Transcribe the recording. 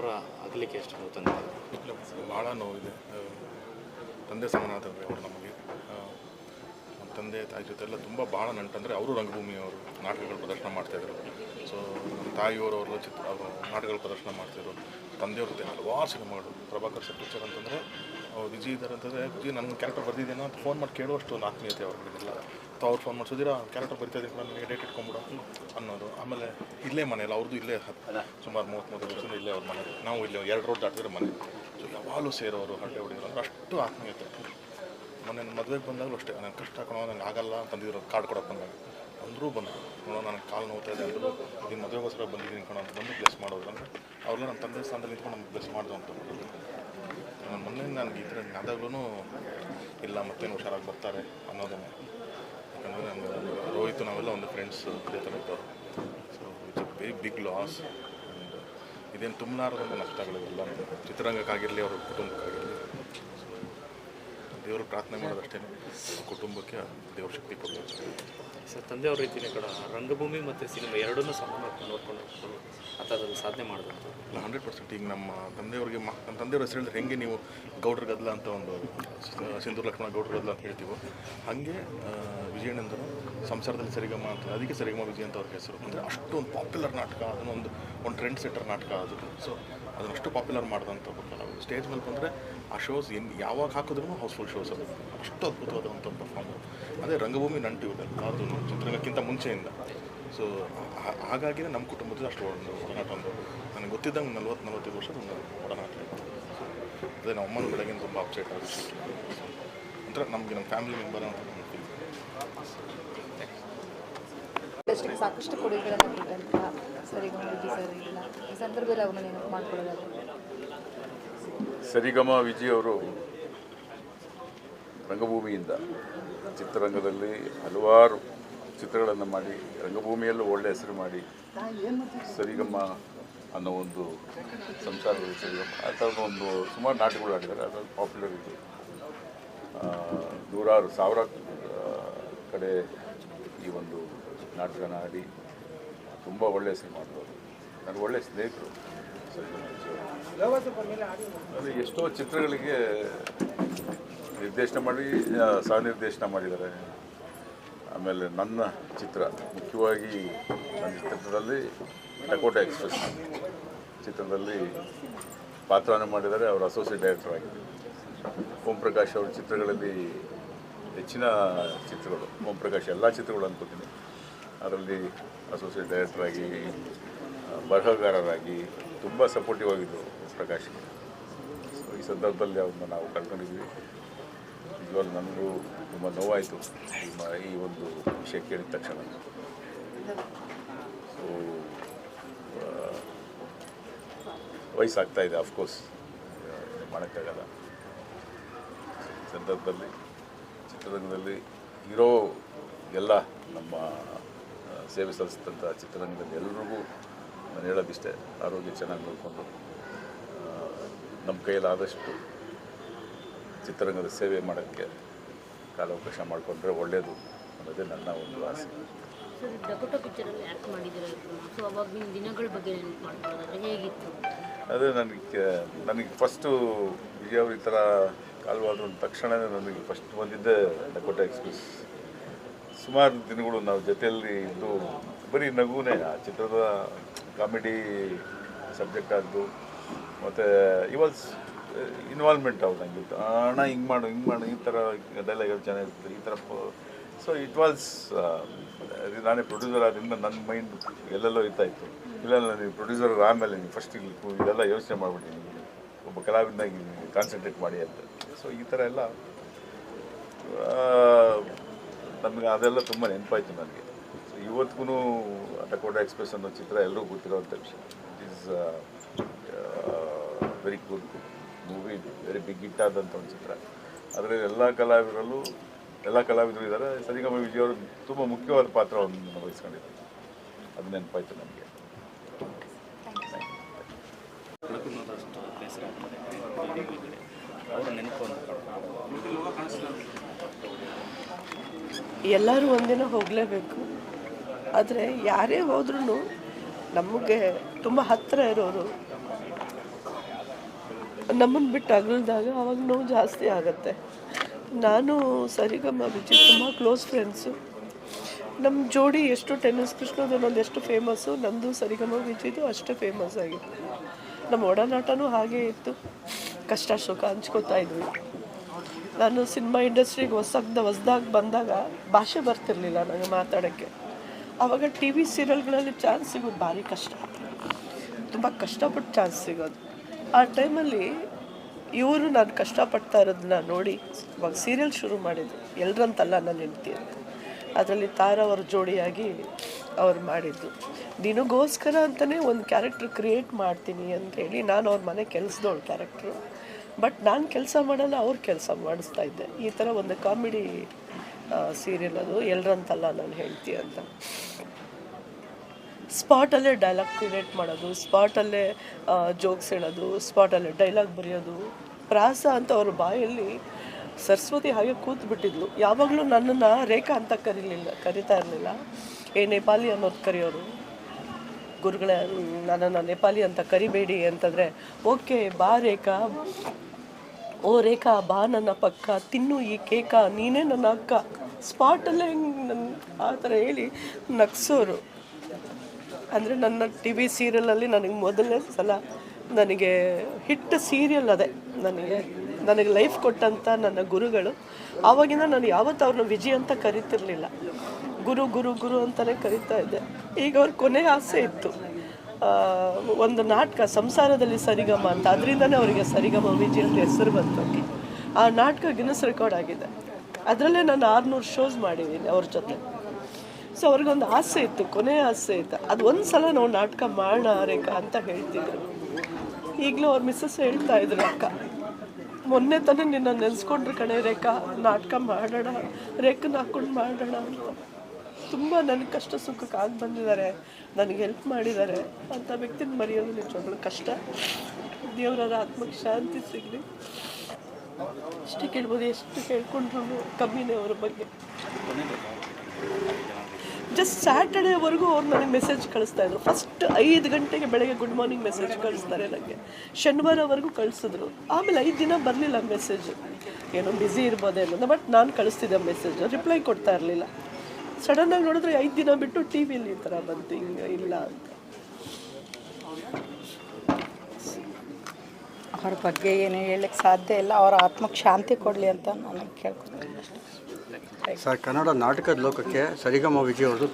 ಅವರ ಅಗಲಿಕೆ ಎಷ್ಟು ನೋವು ತಂದೆ ಭಾಳ ನೋವಿದೆ. ತಂದೆ ಸಮಾನಾದವ್ರೆ ಅವರು ನಮಗೆ. ನಮ್ಮ ತಂದೆ, ತಾಯಿ ಜೊತೆ ಎಲ್ಲ ತುಂಬ ಭಾಳ ನಂಟಂದರೆ ಅವರು ರಂಗಭೂಮಿಯವರು ನಾಟಕಗಳು ಪ್ರದರ್ಶನ ಮಾಡ್ತಾಯಿದ್ರು ಸೊ ನಮ್ಮ ತಾಯಿಯವರು ಅವರು ಚಿತ್ರ ನಾಟಕಗಳು ಪ್ರದರ್ಶನ ಮಾಡ್ತಿದ್ರು ತಂದೆಯವ್ರ ಜೊತೆ ಹಲವಾರು ಸಿನಿಮಾಗಳು. ಪ್ರಭಾಕರ್ ಸರ್ ಪಿಕ್ಚರ್ ಅಂತಂದರೆ ವಿಜಯ್ ಇದ್ದಾರೆ ಅಂತಂದರೆ, ವಿಜಯ್ ನನ್ನ ಕ್ಯಾರೆಕ್ಟರ್ ಬರ್ದಿದ್ದೇನೋ ಅಂತ ಫೋನ್ ಮಾಡಿ ಕೇಳುವಷ್ಟು ಒಂದು ಆತ್ಮೀಯತೆ ಅವ್ರಿಗಿಲ್ಲ ಅವ್ರು ಫೋನ್ ಮಾಡಿಸಿದಿರಾ ಕ್ಯಾರೆಕ್ಟರ್ ಬರಿತಾ ಇದ್ದೀನಿ ನನಗೆ ಡೇಟ್ ಇಟ್ಕೊಂಬಿಡು ಅನ್ನೋದು. ಆಮೇಲೆ ಇಲ್ಲೇ ಮನೆಯಲ್ಲ ಅವ್ರದ್ದು ಇಲ್ಲೇ ಸುಮಾರು ಮೂವತ್ತು ಮೂವತ್ತು ವರ್ಷದಿಂದ ಇಲ್ಲೇ ಅವ್ರ ಮನೆ. ನಾವು ಇಲ್ಲೇ ಎರಡು ರೋಡ್ ದಾಟಿದ್ರೆ ಮನೆ. ಸೊ ಯಾವಾಗಲೂ ಸೇರೋರು ಹಳ್ಳಿ ಹೊಡಿಯೋರು ಅಂದ್ರೆ ಅಷ್ಟು ಆತ್ಮೀಯತೆ. ಮೊನ್ನೆ ನನ್ನ ಮದುವೆಗೆ ಬಂದಾಗಲೂ ಅಷ್ಟೇ ನನಗೆ ಕಷ್ಟ ಹಾಕೋಣ ನನಗೆ ಆಗಲ್ಲ ಅಂತಂದಿದ್ರು ಕಾರ್ಡ್ ಕೊಡೋಕೆ ಬಂದಾಗ. ಅಂದರೂ ಬಂದರು. ನೋಡೋ ನನಗೆ ಕಾಲು ನೋವ್ತಾ ಇದೆ ಅಂದರು. ಮದುವೆಗೋಸ್ಕರ ಬಂದಿದ್ದೀನಿ ಕಣ ಅಂತ ಬಂದು ಪ್ಲೇಸ್ ಮಾಡೋದು ಅಂದರೆ ಅವ್ರನ್ನ ನನ್ನ ತಂದೆ ಸ್ಥಾನದಲ್ಲಿ ನಿಂತ್ಕೊಂಡು ನಮ್ಗೆ ಪ್ಲೇಸ್ ಮಾಡಿದ್ರು ಅಂತ ನನ್ನ ಮೊನ್ನೆ ನನಗೆ ಇದ್ರೆ ಅದಾಗ್ಲೂ ಇಲ್ಲ ಮತ್ತೇನು ಹುಷಾರಾಗಿ ಬರ್ತಾರೆ ಅನ್ನೋದನ್ನೇ. ಯಾಕಂದರೆ ನಮ್ಮ ರೋಹಿತ್ ನಾವೆಲ್ಲ ಒಂದು ಫ್ರೆಂಡ್ಸ್ ಥರ ಇದ್ದವರು. So it's a very big loss and ಇದೇನು ತುಂಬಲಾರದಂಥ ನಷ್ಟಗಳಿವೆಲ್ಲ ಚಿತ್ರರಂಗಕ್ಕಾಗಿರಲಿ, ಅವ್ರ ಕುಟುಂಬಕ್ಕಾಗಿರಲಿ. ದೇವರು ಪ್ರಾರ್ಥನೆ ಮಾಡೋದಷ್ಟೇ ಕುಟುಂಬಕ್ಕೆ ದೇವ್ರ ಶಕ್ತಿ ಕೊಡಬೇಕು. ಸರ್ ತಂದೆಯವ್ರ ರೀತಿಯೇ ಕಡ ರಂಗಭೂಮಿ ಮತ್ತು ಸಿನಿಮಾ ಎರಡನ್ನೂ ಸಮಾನ ನೋಡ್ಕೊಂಡು ಆ ಥರದಲ್ಲಿ ಸಾಧನೆ ಮಾಡಬೇಕು ಇಲ್ಲ ಹಂಡ್ರೆಡ್ ಪರ್ಸೆಂಟ್ ಈಗ ನಮ್ಮ ತಂದೆಯವ್ರಿಗೆ ಮ ನಮ್ಮ ತಂದೆಯವ್ರ ಹೆಸರು ಹೇಳಿದ್ರೆ ಹೆಂಗೆ ನೀವು ಗೌಡ್ರ ಗದ್ಲ ಅಂತ ಒಂದು ಸಿಂಧೂರ್ ಲಕ್ಷ್ಮಣ ಗೌಡ್ರ ಗದ್ಲ ಅಂತ ಹೇಳ್ತೀವೋ. ಹಾಗೆ ವಿಜಯನಂದರು ವಿಜಯಣ್ಣಂದರು ಸಂಸಾರದಲ್ಲಿ ಸರಿಗಮ ಅಂತ, ಅದಕ್ಕೆ ಸರಿಗಮ ವಿಜಯ ಅಂತ ಅವ್ರ ಹೆಸರು. ಅಂದರೆ ಅಷ್ಟೊಂದು ಪಾಪ್ಯುಲರ್ ನಾಟಕ, ಅದನ್ನೊಂದು, ಒಂದು ಟ್ರೆಂಡ್ ಸೆಟ್ಟರ್ ನಾಟಕ ಅದು. ಸೊ ಅದನ್ನು ಅಷ್ಟು ಪಾಪ್ಯುಲರ್ ಮಾಡಿದಂಥ ಸ್ಟೇಜ್ ಮೇಲೆ ಬಂದರೆ ಆ ಶೋಸ್ ಏನು, ಯಾವಾಗ ಹಾಕಿದ್ರು ಹೌಸ್ಫುಲ್ ಶೋಸ್ ಅದು. ಅಷ್ಟು ಅದ್ಭುತವಾದಂಥ ಪರ್ಫಾರ್ಮರ್ ಅದೇ ರಂಗಭೂಮಿ ನಂಟು ಇವೆಲ್ಲ ಅದು ಚಿತ್ರರಂಗಕ್ಕಿಂತ ಮುಂಚೆಯಿಂದ. ಸೊ ಹಾಗಾಗಿನೇ ನಮ್ಮ ಕುಟುಂಬದಲ್ಲಿ ಅಷ್ಟು ಒಂದು ಒಡನಾಟ ಒಂದು, ನನಗೆ ಗೊತ್ತಿದ್ದಂಗೆ ನಲ್ವತ್ತು ನಲ್ವತ್ತೈದು ವರ್ಷ ಒಂದು ಒಡನಾಟ ಇತ್ತು. ಅದೇ ನಮ್ಮ ಅಮ್ಮನ ಬೆಳಗಿನ ತುಂಬ ಅಪ್ಸೆಟ್ ಆಗುತ್ತೆ ಒಂಥರ ನಮಗೆ ನಮ್ಮ ಫ್ಯಾಮಿಲಿ ಮೆಂಬರ್ ಅಂತ ಇಂಡಸ್ಟ್ರಿಗೆ ಸಾಕಷ್ಟು ಕೊಡುಗೆಗಳನ್ನು ಕೊಟ್ಟಂತಹ ಸರಿಗಮ ವಿಜಿ ಇಲ್ಲ ಈ ಸಂದರ್ಭದಲ್ಲಿ ಅವ್ರನ್ನ ನೆನಪು ಮಾಡ್ಕೊಳ್ಳೋದಾದ್ರೆ. ಸರಿಗಮ ವಿಜಿ ಅವರು ರಂಗಭೂಮಿಯಿಂದ ಚಿತ್ರರಂಗದಲ್ಲಿ ಹಲವಾರು ಚಿತ್ರಗಳನ್ನು ಮಾಡಿ, ರಂಗಭೂಮಿಯಲ್ಲೂ ಒಳ್ಳೆ ಹೆಸರು ಮಾಡಿ ಸರಿಗಮ್ಮ ಅನ್ನೋ ಒಂದು ಸಂಸಾರದಲ್ಲಿ ಸರಿಗಮ್ಮ ಆ ಥರದ ಒಂದು ಸುಮಾರು ನಾಟಕಗಳು ಆಡಿದ್ದಾರೆ ಅದರಲ್ಲಿ ಪಾಪ್ಯುಲರ್ ಇದು. ನೂರಾರು ಸಾವಿರ ಕಡೆ ಈ ಒಂದು ನಾಟಕನ ಆಡಿ ತುಂಬ ಒಳ್ಳೆಯ ಸಿನಿಮಾ ಮಾಡಿದವರು ನನಗೆ ಒಳ್ಳೆಯ ಸ್ನೇಹಿತರು. ಅಂದರೆ ಎಷ್ಟೋ ಚಿತ್ರಗಳಿಗೆ ನಿರ್ದೇಶನ ಮಾಡಿ ಸಹ ನಿರ್ದೇಶನ ಮಾಡಿದ್ದಾರೆ. ಆಮೇಲೆ ನನ್ನ ಚಿತ್ರ, ಮುಖ್ಯವಾಗಿ ನನ್ನ ಚಿತ್ರದಲ್ಲಿ ಡಕೋಟ ಎಕ್ಸ್ಪ್ರೆಸ್ ಚಿತ್ರದಲ್ಲಿ ಪಾತ್ರವನ್ನು ಮಾಡಿದ್ದಾರೆ, ಅವರು ಅಸೋಸಿಯೇಟ್ ಡೈರೆಕ್ಟರ್ ಆಗಿದ್ದಾರೆ. ಓಂ ಪ್ರಕಾಶ್ ಅವ್ರ ಚಿತ್ರಗಳಲ್ಲಿ ಹೆಚ್ಚಿನ ಚಿತ್ರಗಳು ಓಂ ಪ್ರಕಾಶ್ ಎಲ್ಲ ಚಿತ್ರಗಳು ಅನ್ಕೋತೀನಿ ಅದರಲ್ಲಿ ಅಸೋಸಿಯೇಟ್ ಡೈರೆಕ್ಟರ್ ಆಗಿ ಬರಹಗಾರರಾಗಿ ತುಂಬ ಸಪೋರ್ಟಿವ್ ಆಗಿದ್ದರು ಪ್ರಕಾಶ್. ಸೊ ಈ ಸಂದರ್ಭದಲ್ಲಿ ಅವ್ರನ್ನ ನಾವು ಕಳ್ಕೊಂಡಿದ್ವಿ ನಿಜವಾಗ್ಲೂ ನನಗೂ ತುಂಬ ನೋವಾಯಿತು ಈ ಒಂದು ವಿಷಯ ಕೇಳಿದ ತಕ್ಷಣ. ಸೊ ವಯಸ್ಸಾಗ್ತಾ ಇದೆ ಅಫ್ಕೋರ್ಸ್ ಮಾಡೋಕ್ಕಾಗಲ್ಲ. ಸಂದರ್ಭದಲ್ಲಿ, ಚಿತ್ರರಂಗದಲ್ಲಿ ಇರೋ ಎಲ್ಲ ನಮ್ಮ ಸೇವೆ ಸಲ್ಲಿಸಿದಂಥ ಚಿತ್ರರಂಗದಲ್ಲಿ ಎಲ್ರಿಗೂ ನಾನು ಹೇಳೋದಿಷ್ಟೇ ಆರೋಗ್ಯ ಚೆನ್ನಾಗಿ ನೋಡಿಕೊಂಡು ನಮ್ಮ ಕೈಯಲ್ಲಾದಷ್ಟು ಚಿತ್ರರಂಗದ ಸೇವೆ ಮಾಡೋಕ್ಕೆ ಕಾಲಾವಕಾಶ ಮಾಡಿಕೊಂಡ್ರೆ ಒಳ್ಳೆಯದು ಅನ್ನೋದೇ ನನ್ನ ಒಂದು ಆಸೆ. ಅದೇ ನನಗೆ ನನಗೆ ಫಸ್ಟು ವಿಜಯ್ ಅವ್ರ ಈ ಥರ ಕಾಲ್ವಾದ್ರು ತಕ್ಷಣವೇ ತಕ್ಷಣ ನನಗೆ ಫಸ್ಟ್ ಬಂದಿದ್ದೆ ಡಕೋಟ ಎಕ್ಸ್ಪ್ರೆಸ್ ಸುಮಾರು ದಿನಗಳು ನಾವು ಜೊತೆಯಲ್ಲಿ ಇದ್ದು, ಬರೀ ನಗುನೇ, ಆ ಚಿತ್ರದ ಕಾಮಿಡಿ ಸಬ್ಜೆಕ್ಟ್ ಆದ್ದು, ಮತ್ತು ಇವಾಗ ಇನ್ವಾಲ್ವ್ಮೆಂಟ್ ಅವ್ರು ನನಗೆ ಅಣ್ಣ ಹಿಂಗೆ ಮಾಡು ಹಿಂಗೆ ಮಾಡು, ಈ ಥರ ಡೈಲಾಗ್ಗಳು ಚೆನ್ನಾಗಿರ್ತದೆ ಈ ಥರ ಸೊ ಇಟ್ ವಾಸ್ ನಾನೇ ಪ್ರೊಡ್ಯೂಸರ್ ಆದ್ದರಿಂದ ನನ್ನ ಮೈಂಡ್ ಎಲ್ಲೆಲ್ಲೋ ಇತ್ತಾ ಇತ್ತು. ಇಲ್ಲ ನೀವು ಪ್ರೊಡ್ಯೂಸರ್ ಆಮೇಲೆ ನೀವು ಫಸ್ಟ್ ಇಲ್ಲಿ ಇದೆಲ್ಲ ಯೋಚನೆ ಮಾಡಿಬಿಟ್ಟು ನೀವು ಒಬ್ಬ ಕಲಾವಿದಾಗಿ ಕಾನ್ಸಂಟ್ರೇಟ್ ಮಾಡಿ ಅಂತ. ಸೊ ಈ ಥರ ಎಲ್ಲ ನಮಗೆ ಅದೆಲ್ಲ ತುಂಬ ನೆನಪಾಯಿತು ನನಗೆ. ಸೊ ಇವತ್ತಿಗೂ ಅಟಕೋಟ ಎಕ್ಸ್ಪ್ರೆಸ್ ಅನ್ನೋ ಚಿತ್ರ ಎಲ್ಲರೂ ಗೊತ್ತಿರೋವಂಥ ವಿಷಯ. It is very good movie very big hit ಆದಂಥ ಒಂದು ಚಿತ್ರ. ಅದರಲ್ಲಿ ಎಲ್ಲ ಕಲಾವಿದರಲ್ಲೂ, ಎಲ್ಲ ಕಲಾವಿದರು ಇದ್ದಾರೆ ಸರಿಗಮ ವಿಜಯ್ ಅವರು ತುಂಬ ಮುಖ್ಯವಾದ ಪಾತ್ರವನ್ನು ವಹಿಸ್ಕೊಂಡಿದ್ದಾರೆ ಅದು ನೆನಪಾಯಿತು ನಮಗೆ ಅವರ ಎಲ್ಲರೂ ಒಂದಿನ ಹೋಗಲೇಬೇಕು. ಆದರೆ ಯಾರೇ ಹೋದ್ರೂ ನಮಗೆ ತುಂಬ ಹತ್ತಿರ ಇರೋರು ನಮ್ಮನ್ನು ಬಿಟ್ಟು ಅಗಲಿದಾಗ ಅವಾಗ ನೋವು ಜಾಸ್ತಿ ಆಗುತ್ತೆ. ನಾನು, ಸರಿಗಮ್ಮ ವಿಜಯ್ ತುಂಬ ಕ್ಲೋಸ್ ಫ್ರೆಂಡ್ಸು ನಮ್ಮ ಜೋಡಿ ಎಷ್ಟು ಟೆನ್ನಿಸ್ ಕೃಷ್ಣದ ನಂದು ಎಷ್ಟು ಫೇಮಸ್ಸು ನಂದು ಸರಿಗಮ ವಿಜಯ್ದು ಅಷ್ಟೇ ಫೇಮಸ್ ಆಗಿತ್ತು. ನಮ್ಮ ಒಡನಾಟನೂ ಹಾಗೇ ಇತ್ತು. ಕಷ್ಟ, ಸುಖ ಹಂಚ್ಕೋತಾ ಇದ್ವಿ. ನಾನು ಸಿನಿಮಾ ಇಂಡಸ್ಟ್ರಿಗೆ ಹೊಸದ ಹೊಸ್ದಾಗಿ ಬಂದಾಗ ಭಾಷೆ ಬರ್ತಿರಲಿಲ್ಲ ನನಗೆ ಮಾತಾಡೋಕ್ಕೆ. ಆವಾಗ ಟಿ ವಿ ಸೀರಿಯಲ್ಗಳಲ್ಲಿ ಚಾನ್ಸ್ ಸಿಗೋದು ಭಾರಿ ಕಷ್ಟ. ತುಂಬ ಕಷ್ಟಪಟ್ಟು ಚಾನ್ಸ್ ಸಿಗೋದು. ಆ ಟೈಮಲ್ಲಿ ಇವರು ನಾನು ಕಷ್ಟಪಡ್ತಾ ಇರೋದನ್ನ ನೋಡಿ ಇವಾಗ ಸೀರಿಯಲ್ ಶುರು ಮಾಡಿದ್ರು ಎಲ್ಲರಂತಲ್ಲ ನನ್ನ ಹೆಂಡ್ತಿ ಅಂತ. ಅದರಲ್ಲಿ ತಾರಾ ಅವ್ರ ಜೋಡಿಯಾಗಿ ಅವ್ರು ಮಾಡಿದ್ದು. ನಿನಗೋಸ್ಕರ ಅಂತಲೇ ಒಂದು ಕ್ಯಾರೆಕ್ಟ್ರ್ ಕ್ರಿಯೇಟ್ ಮಾಡ್ತೀನಿ ಅಂತ ಹೇಳಿ ನಾನು ಅವ್ರ ಮನೆ ಕೆಲಸದವಳು ಕ್ಯಾರೆಕ್ಟ್ರು. ಬಟ್ ನಾನು ಕೆಲಸ ಮಾಡಲ್ಲ, ಅವ್ರು ಕೆಲಸ ಮಾಡಿಸ್ತಾ ಇದ್ದೆ. ಈ ಥರ ಒಂದು ಕಾಮಿಡಿ ಸೀರಿಯಲ್ ಅದು ಎಲ್ರಂತಲ್ಲ ನಾನು ಹೇಳ್ತೀಯ ಅಂತ. ಸ್ಪಾಟಲ್ಲೇ ಡೈಲಾಗ್ ಕ್ರಿಯೇಟ್ ಮಾಡೋದು, ಸ್ಪಾಟಲ್ಲೇ ಜೋಕ್ಸ್ ಹೇಳೋದು, ಸ್ಪಾಟಲ್ಲೇ ಡೈಲಾಗ್ ಬರೆಯೋದು. ಪ್ರಾಸ ಅಂತ ಅವ್ರ ಬಾಯಲ್ಲಿ ಸರಸ್ವತಿ ಹಾಗೆ ಕೂತ್ ಬಿಟ್ಟಿದ್ಲು ಯಾವಾಗಲೂ ನನ್ನನ್ನು ರೇಖಾ ಅಂತ ಕರೀಲಿಲ್ಲ, ಕರಿತಾ ಇರಲಿಲ್ಲ. ಏ, ನೇಪಾಲಿ ಅನ್ನೋದು ಕರೆಯೋರು. ಗುರುಗಳ, ನನ್ನನ್ನು ನೇಪಾಲಿ ಅಂತ ಕರಿಬೇಡಿ ಅಂತಂದರೆ, ಓಕೆ, ಬಾ ರೇಖಾ ಓ ರೇಖಾ, ಬಾ ನನ್ನ ಪಕ್ಕ, ತಿನ್ನು ಈ ಕೇಕ, ನೀನೇ ನನ್ನ ಅಕ್ಕ. ಸ್ಪಾಟಲ್ಲೇ ಹೆಂಗೆ ನನ್ನ ಆ ಥರ ಹೇಳಿ ನಗ್ಸೋರು. ಅಂದರೆ ನನ್ನ ಟಿ ವಿ ಸೀರಿಯಲಲ್ಲಿ ನನಗೆ ಮೊದಲನೇ ಸಲ ನನಗೆ ಹಿಟ್ ಸೀರಿಯಲ್ ಅದೇ. ನನಗೆ ನನಗೆ ಲೈಫ್ ಕೊಟ್ಟಂಥ ನನ್ನ ಗುರುಗಳು. ಆವಾಗಿನ ನಾನು ಯಾವತ್ತೂ ಅವ್ರನ್ನ ವಿಜಯ್ ಅಂತ ಕರಿತಿರ್ಲಿಲ್ಲ. ಗುರು ಗುರು ಗುರು ಅಂತಲೇ ಕರಿತಾ ಇದ್ದೆ. ಈಗ ಅವ್ರ ಕೊನೆ ಆಸೆ ಇತ್ತು. ಒಂದು ನಾಟಕ ಸಂಸಾರದಲ್ಲಿ ಸರಿಗಮ ಅಂತ. ಅದರಿಂದನೇ ಅವರಿಗೆ ಸರಿಗಮ ವಿಜಿ ಅಂತ ಹೆಸರು ಬಂತು ಆ ನಾಟಕ ಗಿನ್ನಸ್ ರೆಕಾರ್ಡ್ ಆಗಿದೆ. ಅದರಲ್ಲೇ ನಾನು ಆರುನೂರು ಶೋಸ್ ಮಾಡಿದ್ದೀನಿ ಅವ್ರ ಜೊತೆ. ಸೊ ಅವ್ರಿಗೊಂದು ಆಸೆ ಇತ್ತು, ಕೊನೆ ಆಸೆ ಇತ್ತು. ಅದು ಒಂದು ಸಲ ನಾವು ನಾಟಕ ಮಾಡೋಣ ರೇಖಾ ಅಂತ ಹೇಳ್ತಿದ್ರು. ಈಗಲೂ ಅವ್ರ ಮಿಸ್ಸಸ್ ಹೇಳ್ತಾ ಇದ್ರು, ಅಕ್ಕ, ಮೊನ್ನೆ ತಾನೇ ನಿನ್ನ ನೆನೆಸ್ಕೊಂಡ್ರೆ ಕಣೆ ರೇಖಾ, ನಾಟಕ ಮಾಡೋಣ, ರೇಖನ ಹಾಕೊಂಡು ಮಾಡೋಣ ಅಂತ. ತುಂಬ ನನಗೆ ಕಷ್ಟ ಸುಖಕ್ಕೆ ಆಗಿ ಬಂದಿದ್ದಾರೆ. ನನಗೆ ಹೆಲ್ಪ್ ಮಾಡಿದ್ದಾರೆ. ಅಂಥ ವ್ಯಕ್ತಿನ ಮರೆಯೋದು ನಿಜವಾಗ್ಲೂ ಕಷ್ಟ. ದೇವರ ಆತ್ಮಕ್ಕೆ ಶಾಂತಿ ಸಿಗಲಿ. ಎಷ್ಟು ಕೇಳ್ಬೋದು, ಎಷ್ಟು ಕೇಳ್ಕೊಂಡ್ರು ಕಮ್ಮಿನೇ ಅವ್ರ ಬಗ್ಗೆ. ಜಸ್ಟ್ ಸ್ಯಾಟರ್ಡೇವರೆಗೂ ಅವ್ರು ನನಗೆ ಮೆಸೇಜ್ ಕಳಿಸ್ತಾ ಇದ್ರು. ಫಸ್ಟ್ ಐದು ಗಂಟೆಗೆ ಬೆಳಗ್ಗೆ ಗುಡ್ ಮಾರ್ನಿಂಗ್ ಮೆಸೇಜ್ ಕಳಿಸ್ತಾರೆ ನನಗೆ ಶನಿವಾರವರೆಗೂ ಕಳಿಸಿದ್ರು. ಆಮೇಲೆ ಐದು ದಿನ ಬರಲಿಲ್ಲ ಮೆಸೇಜ್ ಏನೋ ಬ್ಯುಸಿ ಇರ್ಬೋದೇನೋ ಬಟ್ ನಾನು ಕಳಿಸ್ತಿದ್ದೆ ಮೆಸೇಜ್ ರಿಪ್ಲೈ ಕೊಡ್ತಾ ಇರಲಿಲ್ಲ. ಸಡನ್ನಾಗಿ ನೋಡಿದ್ರೆ ಐದು ದಿನ ಬಿಟ್ಟು ಟಿ ವಿಲಿ ಈ ಥರ ಬಂತು ಹಿಂಗೆ ಇಲ್ಲ ಅಂತ. ಅವ್ರ ಬಗ್ಗೆ ಏನು ಹೇಳಕ್ಕೆ ಸಾಧ್ಯ ಇಲ್ಲ ಅವರ ಆತ್ಮಕ್ಕೆ ಶಾಂತಿ ಕೊಡಲಿ ಅಂತ ನಾನು ಕೇಳ್ಕೊತೀನಿ ಸರ್ ಕನ್ನಡ ನಾಟಕದ ಲೋಕಕ್ಕೆ ಸರಿಗಮ ವಿಜಯ್ ಅವ್ರದ್ದು